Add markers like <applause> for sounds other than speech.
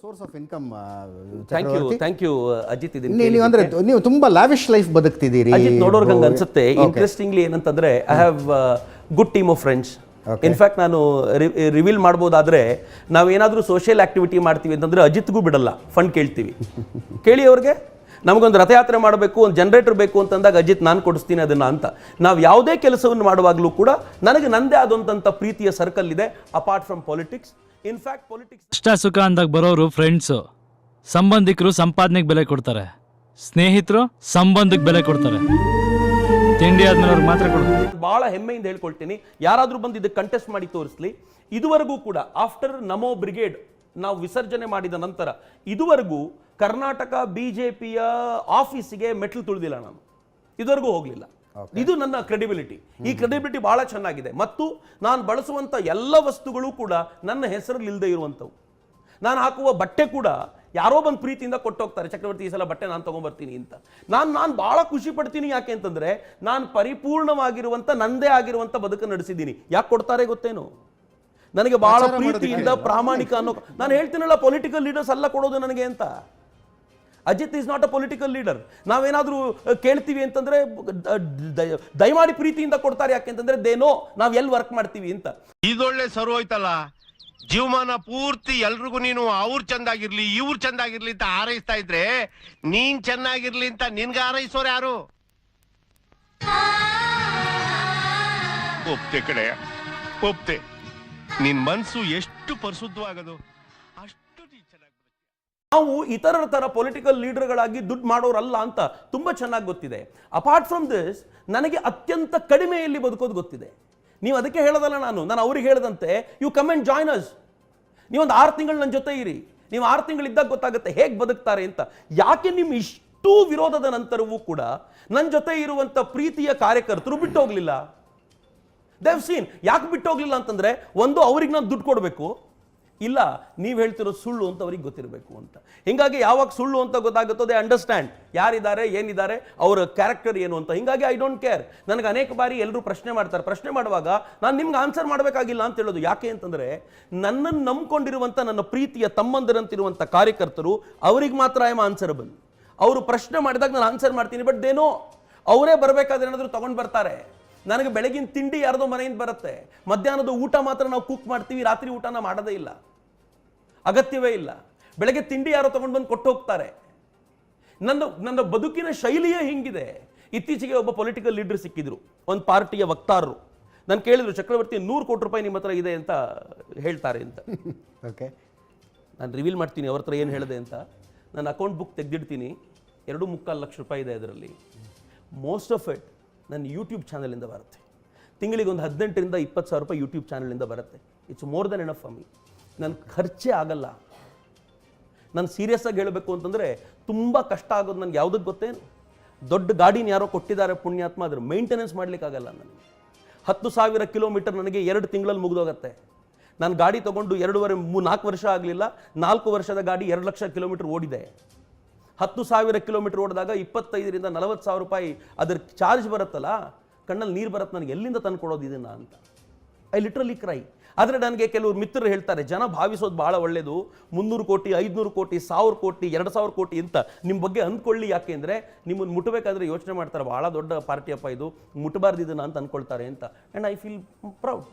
Source of income thank you thank you Ajith ಇದನ್ನ ನೀವು ಅಂದ್ರೆ ನೀವು ತುಂಬಾ ಲಾವಿಶ್ ಲೈಫ್ ಬದುಕ್ತಿದ್ದೀರಿ. ಅಜಿತ್ ನೋಡೋರ್ಗೆ ಹಂಗೆ ಅನ್ಸುತ್ತೆ. ಇಂಟ್ರೆಸ್ಟಿಂಗ್ಲಿ ಏನಂತಂದ್ರೆ I have good team of friends in fact ನಾನು ರಿವೀಲ್ ಮಾಡ್ಬೋದಾದ್ರೆ ನಾವೇನಾದರೂ ಸೋಷಿಯಲ್ ಆಕ್ಟಿವಿಟಿ ಮಾಡ್ತೀವಿ ಅಂತಂದ್ರೆ ಅಜಿತ್ಗೂ ಬಿಡಲ್ಲ. ಫಂಡ್ ಕೇಳ್ತೀವಿ. <laughs> ಕೇಳಿ ಅವ್ರಿಗೆ. ನಮಗೊಂದು ರಥಯಾತ್ರೆ ಮಾಡಬೇಕು ಒಂದು ಜನರೇಟರ್ ಬೇಕು ಅಂತಂದಾಗ ಅಜಿತ್ ನಾನು ಕೊಡಿಸ್ತೀನಿ ಅದನ್ನ ಅಂತ. ನಾವು ಯಾವುದೇ ಕೆಲಸವನ್ನು ಮಾಡುವಾಗಲೂ ಕೂಡ ನನಗೆ ನಂದೇ ಆದಂಥ ಪ್ರೀತಿಯ ಸರ್ಕಲ್ ಇದೆ apart from politics in fact politics ಕಷ್ಟ ಸುಖ ಅಂದಾಗ ಬರೋರು ಫ್ರೆಂಡ್ಸು ಸಂಬಂಧಿಕರು ಸಂಪಾದನೆಗೆ ಬೆಲೆ ಕೊಡ್ತಾರೆ. ಸ್ನೇಹಿತರು ಸಂಬಂಧಕ್ಕೆ ಬೆಲೆ ಕೊಡ್ತಾರೆ. ತಿಂಡಿ ಆದ್ಮೇಲೆ ಅವ್ರಿಗೆ ಮಾತ್ರ ಕೊಡ್ತಾರೆ. ಬಹಳ ಹೆಮ್ಮೆಯಿಂದ ಹೇಳ್ಕೊಳ್ತೀನಿ. ಯಾರಾದರೂ ಬಂದು ಇದಕ್ಕೆ ಕಂಟೆಸ್ಟ್ ಮಾಡಿ ತೋರಿಸ್ಲಿ. ಇದುವರೆಗೂ ಕೂಡ ಆಫ್ಟರ್ ನಮೋ ಬ್ರಿಗೇಡ್ ನಾವು ವಿಸರ್ಜನೆ ಮಾಡಿದ ನಂತರ ಇದುವರೆಗೂ ಕರ್ನಾಟಕ ಬಿಜೆಪಿಯ ಆಫೀಸಿಗೆ ಮೆಟ್ಲು ತುಳಿದಿಲ್ಲ ನಾನು. ಇದುವರೆಗೂ ಹೋಗಲಿಲ್ಲ. ಇದು ನನ್ನ ಕ್ರೆಡಿಬಿಲಿಟಿ ಈ ಕ್ರೆಡಿಬಿಲಿಟಿ ಬಹಳ ಚೆನ್ನಾಗಿದೆ. ಮತ್ತು ನಾನು ಬಳಸುವಂಥ ಎಲ್ಲ ವಸ್ತುಗಳು ಕೂಡ ನನ್ನ ಹೆಸರಲ್ಲಿ ಇಲ್ಲದೆ ಇರುವಂಥವು. ನಾನು ಹಾಕುವ ಬಟ್ಟೆ ಕೂಡ ಯಾರೋ ಬಂದು ಪ್ರೀತಿಯಿಂದ ಕೊಟ್ಟೋಗ್ತಾರೆ. ಚಕ್ರವರ್ತಿ ಈ ಸಲ ಬಟ್ಟೆ ನಾನು ತಗೊಂಬರ್ತೀನಿ ಅಂತ. ನಾನು ನಾನು ಬಹಳ ಖುಷಿ ಪಡ್ತೀನಿ ಯಾಕೆ ಅಂತಂದ್ರೆ ನಾನು ಪರಿಪೂರ್ಣವಾಗಿರುವಂತ ನಂದೇ ಆಗಿರುವಂತ ಬದುಕನ್ನು ನಡೆಸಿದ್ದೀನಿ. ಯಾಕೆ ಕೊಡ್ತಾರೆ ಗೊತ್ತೇನು? ನನಗೆ ಬಹಳ ಪ್ರೀತಿಯಿಂದ ಪ್ರಾಮಾಣಿಕ ಅನ್ನೋ ನಾನು ಹೇಳ್ತೀನಲ್ಲ ಪೊಲಿಟಿಕಲ್ ಲೀಡರ್ಸ್ ಎಲ್ಲ ಕೊಡೋದು ನನಗೆ ಅಂತ. Ajit is not a political leader ನಾವೇನಾದರೂ ಕೇಳ್ತೀವಿ ಅಂತಂದ್ರೆ ದಯಮಾಡಿ ಪ್ರೀತಿಯಿಂದ ಕೊಡ್ತಾರೆ ಯಾಕೆ ಅಂತಂದ್ರೆ ದೇನೋ ನಾವು ಎಲ್ಲಿ ವರ್ಕ್ ಮಾಡ್ತೀವಿ ಅಂತ. ಇದೊಳ್ಳೆ ಸರ್ವ್ ಹೋಯ್ತಲ್ಲ? ಜೀವಮಾನ ಪೂರ್ತಿ ಎಲ್ರಿಗೂ ನೀನು ಅವ್ರು ಚಂದಾಗಿರ್ಲಿ, ಇವ್ರು ಚಂದಾಗಿರ್ಲಿ ಅಂತ ಹಾರೈಸ್ತಾ ಇದ್ರೆ ನೀನ್ ಚೆನ್ನಾಗಿರ್ಲಿ ಅಂತ ನಿನ್ಗೆ ಹಾರೈಸೋರು ಯಾರು? ಒಪ್ತೆ ಕಡೆ ಒಪ್ತೆ. ನಿನ್ ಮನ್ಸು ಎಷ್ಟು ಪರಿಶುದ್ಧವಾಗದು? ಅಷ್ಟು ನೀ ಚೆನ್ನಾಗಿ ನಾವು ಇತರರ ಥರ ಪೊಲಿಟಿಕಲ್ ಲೀಡರ್ಗಳಾಗಿ ದುಡ್ಡು ಮಾಡೋರಲ್ಲ ಅಂತ ತುಂಬಾ ಚೆನ್ನಾಗಿ ಗೊತ್ತಿದೆ. ಅಪಾರ್ಟ್ ಫ್ರಮ್ ದಿಸ್ ನನಗೆ ಅತ್ಯಂತ ಕಡಿಮೆಯಲ್ಲಿ ಬದುಕೋದು ಗೊತ್ತಿದೆ. ನೀವು ಅದಕ್ಕೆ ಹೇಳೋದಲ್ಲ ನಾನು ನಾನು ಅವ್ರಿಗೆ ಹೇಳದಂತೆ you come and join us ನೀವೊಂದು ಆರು ತಿಂಗಳು ನನ್ನ ಜೊತೆ ಇರಿ. ನೀವು ಆರು ತಿಂಗಳಿದ್ದಾಗ ಗೊತ್ತಾಗುತ್ತೆ ಹೇಗೆ ಬದುಕ್ತಾರೆ ಅಂತ. ಯಾಕೆ ನಿಮ್ಮ ಇಷ್ಟು ವಿರೋಧದ ನಂತರವೂ ಕೂಡ ನನ್ನ ಜೊತೆ ಇರುವಂಥ ಪ್ರೀತಿಯ ಕಾರ್ಯಕರ್ತರು ಬಿಟ್ಟು ಹೋಗ್ಲಿಲ್ಲ? ದೇವ್ ಸೀನ್ ಯಾಕೆ ಬಿಟ್ಟು ಅಂತಂದರೆ ಅಂತಂದ್ರೆ, ಒಂದು, ಅವ್ರಿಗೆ ನಾನು ದುಡ್ಡು ಕೊಡಬೇಕು. ಇಲ್ಲ, ನೀವು ಹೇಳ್ತಿರೋ ಸುಳ್ಳು ಅಂತ ಅವ್ರಿಗೆ ಗೊತ್ತಿರಬೇಕು ಅಂತ. ಹಿಂಗಾಗಿ ಯಾವಾಗ ಸುಳ್ಳು ಅಂತ ಗೊತ್ತಾಗುತ್ತೋ ದೇ ಅಂಡರ್ಸ್ಟ್ಯಾಂಡ್ ಯಾರಿದ್ದಾರೆ, ಏನಿದ್ದಾರೆ, ಅವರ ಕ್ಯಾರೆಕ್ಟರ್ ಏನು ಅಂತ. ಹಿಂಗಾಗಿ ಐ ಡೋಂಟ್ ಕೇರ್ ನನಗೆ ಅನೇಕ ಬಾರಿ ಎಲ್ಲರೂ ಪ್ರಶ್ನೆ ಮಾಡ್ತಾರೆ. ಪ್ರಶ್ನೆ ಮಾಡುವಾಗ ನಾನು ನಿಮ್ಗೆ ಆನ್ಸರ್ ಮಾಡಬೇಕಾಗಿಲ್ಲ ಅಂತ ಹೇಳೋದು ಯಾಕೆ ಅಂತಂದ್ರೆ ನನ್ನನ್ನು ನಂಬ್ಕೊಂಡಿರುವಂಥ ನನ್ನ ಪ್ರೀತಿಯ ತಮ್ಮಂದಿರಂತಿರುವಂಥ ಕಾರ್ಯಕರ್ತರು ಅವರಿಗೆ ಮಾತ್ರ ಐ ಆಮ್ ಆನ್ಸರಬಲ್ ಅವರು ಪ್ರಶ್ನೆ ಮಾಡಿದಾಗ ನಾನು ಆನ್ಸರ್ ಮಾಡ್ತೀನಿ ಬಟ್ ದೇನೋ ಅವರೇ ಬರಬೇಕಾದ್ರೆ ಏನಾದರೂ ತೊಗೊಂಡು ಬರ್ತಾರೆ. ನನಗೆ ಬೆಳಗಿನ ತಿಂಡಿ ಯಾರ್ದೋ ಮನೆಯಿಂದ ಬರುತ್ತೆ. ಮಧ್ಯಾಹ್ನದ ಊಟ ಮಾತ್ರ ನಾವು ಕುಕ್ ಮಾಡ್ತೀವಿ ರಾತ್ರಿ ಊಟನ ಮಾಡೋದೇ ಇಲ್ಲ. ಅಗತ್ಯವೇ ಇಲ್ಲ. ಬೆಳಗ್ಗೆ ತಿಂಡಿ ಯಾರೋ ತಗೊಂಡು ಬಂದು ಕೊಟ್ಟು ಹೋಗ್ತಾರೆ. ನನ್ನ ನನ್ನ ಬದುಕಿನ ಶೈಲಿಯೇ ಹಿಂಗಿದೆ. ಇತ್ತೀಚೆಗೆ ಒಬ್ಬ ಪೊಲಿಟಿಕಲ್ ಲೀಡರ್ ಸಿಕ್ಕಿದ್ರು ಒಂದು ಪಾರ್ಟಿಯ ವಕ್ತಾರರು. ನಾನು ಕೇಳಿದ್ರು ಚಕ್ರವರ್ತಿ ನೂರು ಕೋಟಿ ರೂಪಾಯಿ ನಿಮ್ಮ ಹತ್ರ ಇದೆ ಅಂತ ಹೇಳ್ತಾರೆ ಅಂತ. ಓಕೆ ನಾನು ರಿವೀಲ್ ಮಾಡ್ತೀನಿ ಅವ್ರ ಹತ್ರ ಏನು ಹೇಳಿದೆ ಅಂತ. ನನ್ನ ಅಕೌಂಟ್ ಬುಕ್ ತೆಗೆದಿಡ್ತೀನಿ ಎರಡು ಮುಕ್ಕಾಲು ಲಕ್ಷ ರೂಪಾಯಿ ಇದೆ ಅದರಲ್ಲಿ. ಮೋಸ್ಟ್ ಆಫ್ ಇಟ್ ನನ್ನ ಯೂಟ್ಯೂಬ್ ಚಾನಲಿಂದ ಬರುತ್ತೆ. ತಿಂಗಳಿಗೆ ಒಂದು ಹದಿನೆಂಟರಿಂದ ಇಪ್ಪತ್ತು ಸಾವಿರ ರೂಪಾಯಿ ಯೂಟ್ಯೂಬ್ ಚಾನಲಿಂದ ಬರುತ್ತೆ. It's more than enough for me ನನ್ನ ಖರ್ಚೇ ಆಗಲ್ಲ. ನಾನು ಸೀರಿಯಸ್ ಆಗಿ ಹೇಳಬೇಕು ಅಂತಂದರೆ ತುಂಬ ಕಷ್ಟ ಆಗೋದು ನನಗೆ ಯಾವುದಕ್ಕೆ ಗೊತ್ತೇನು? ದೊಡ್ಡ ಗಾಡಿನ ಯಾರೋ ಕೊಟ್ಟಿದ್ದಾರೆ ಪುಣ್ಯಾತ್ಮ, ಅದ್ರ ಮೇಂಟೆನೆನ್ಸ್ ಮಾಡಲಿಕ್ಕಾಗಲ್ಲ ನನಗೆ. ಹತ್ತು ಸಾವಿರ ಕಿಲೋಮೀಟರ್ ನನಗೆ ಎರಡು ತಿಂಗಳಲ್ಲಿ ಮುಗಿದೋಗತ್ತೆ. ನಾನು ಗಾಡಿ ತೊಗೊಂಡು ಎರಡೂವರೆ ಮೂ ನಾಲ್ಕು ವರ್ಷ ಆಗಲಿಲ್ಲ, ನಾಲ್ಕು ವರ್ಷದ ಗಾಡಿ ಎರಡು ಲಕ್ಷ ಕಿಲೋಮೀಟರ್ ಓಡಿದೆ. ಹತ್ತು ಸಾವಿರ ಕಿಲೋಮೀಟರ್ ಓಡಿದಾಗ ಇಪ್ಪತ್ತೈದರಿಂದ ನಲವತ್ತು ಸಾವಿರ ರೂಪಾಯಿ ಅದರ ಚಾರ್ಜ್ ಬರುತ್ತಲ್ಲ? ಕಣ್ಣಲ್ಲಿ ನೀರು ಬರುತ್ತೆ ನನಗೆ, ಎಲ್ಲಿಂದ ತಂದು ಕೊಡೋದು ಇದನ್ನ ಅಂತ. ಐ ಲಿಟ್ರಲಿ ಕ್ರೈ ಆದರೆ ನನಗೆ ಕೆಲವರು ಮಿತ್ರರು ಹೇಳ್ತಾರೆ, ಜನ ಭಾವಿಸೋದು ಭಾಳ ಒಳ್ಳೆಯದು ಮುನ್ನೂರು ಕೋಟಿ, ಐದುನೂರು ಕೋಟಿ, ಸಾವಿರ ಕೋಟಿ, ಎರಡು ಸಾವಿರ ಕೋಟಿ ಅಂತ. ನಿಮ್ಮ ಬಗ್ಗೆ ಅಂದ್ಕೊಳ್ಳಿ ಯಾಕೆ ಅಂದರೆ ನಿಮ್ಮನ್ನು ಮುಟ್ಟಬೇಕಾದ್ರೆ ಯೋಚನೆ ಮಾಡ್ತಾರೆ, ಭಾಳ ದೊಡ್ಡ ಪಾರ್ಟಿಯಪ್ಪ ಇದು. ಮುಟ್ಟಬಾರ್ದು ಇದನ್ನು ಅಂತ ಅಂದ್ಕೊಳ್ತಾರೆ ಅಂತ. And I feel proud